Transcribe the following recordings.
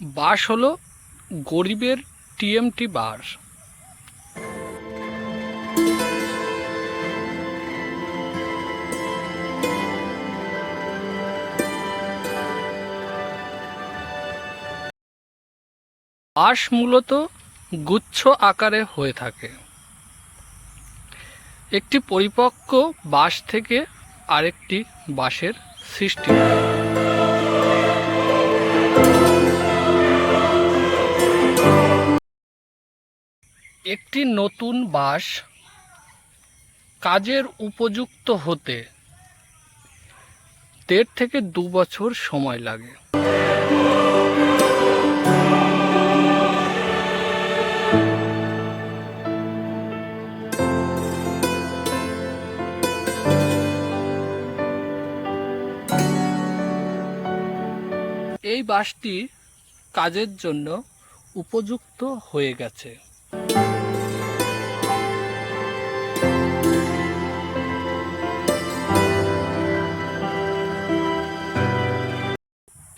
বাঁশ হলো গরিবের টিএমটি বাঁশ বাঁশ মূলত গুচ্ছ আকারে হয়ে থাকে। একটি পরিপক্ক বাঁশ থেকে আরেকটি বাঁশের সৃষ্টি হয়। একটি নতুন বাঁশ কাজের উপযুক্ত হতে দেড় থেকে দু বছর সময় লাগে। এই বাসটি কাজের জন্য উপযুক্ত হয়ে গেছে।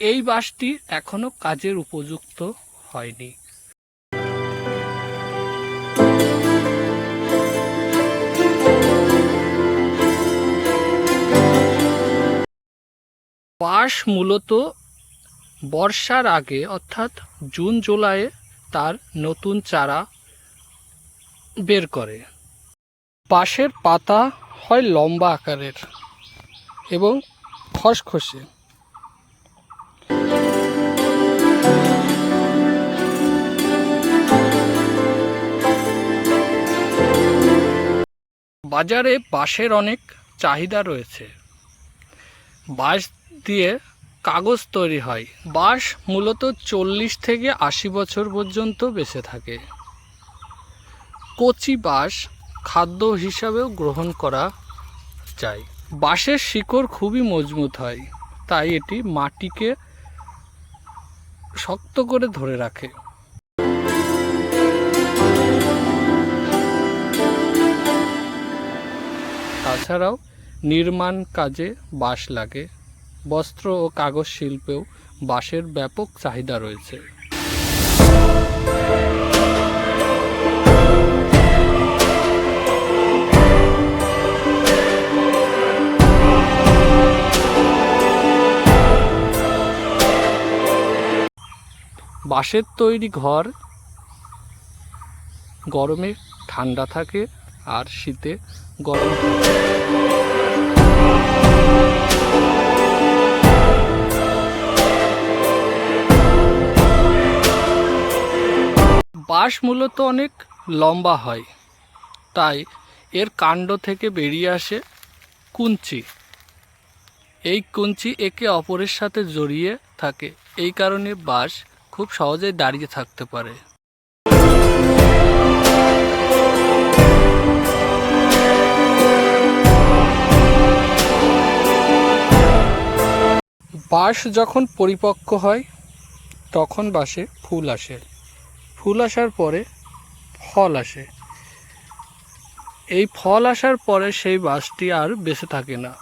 এই বাসটি এখনও কাজের উপযুক্ত হয়নি। বাঁশ মূলত বর্ষার আগে, অর্থাৎ জুন, জুলাইয়ে তার নতুন চারা বের করে। বাঁশের পাতা হয় লম্বা আকারের এবং খসখসে। বাজারে বাঁশের অনেক চাহিদা রয়েছে। বাঁশ দিয়ে কাগজ তৈরি হয়। বাঁশ মূলত চল্লিশ থেকে আশি বছর পর্যন্ত বেঁচে থাকে। কচি বাঁশ খাদ্য হিসাবেও গ্রহণ করা যায়। বাঁশের শিকড় খুবই মজবুত হয়, তাই এটি মাটিকে শক্ত করে ধরে রাখে। তাছাড়াও নির্মাণ কাজে বাঁশ লাগে। বস্ত্র ও কাগজ শিল্পেও বাঁশের ব্যাপক চাহিদা রয়েছে। বাঁশের তৈরি ঘর গরমে ঠান্ডা থাকে আর শীতে গরম থাকে। বাঁশ মূলত অনেক লম্বা হয়। তাই এর কাণ্ড থেকে বেরিয়ে আসে কুঞ্চি। এই কুঞ্চি একে অপরের সাথে জড়িয়ে থাকে। এই কারণে বাঁশ খুব সহজেই দাঁড়িয়ে থাকতে পারে। বাঁশ যখন পরিপক্ক হয়, তখন বাঁশে ফুল আসে। ফুল আসার পরে ফল আসে। এই ফল আসার পরে সেই বাসটি আর বেঁচে থাকে না।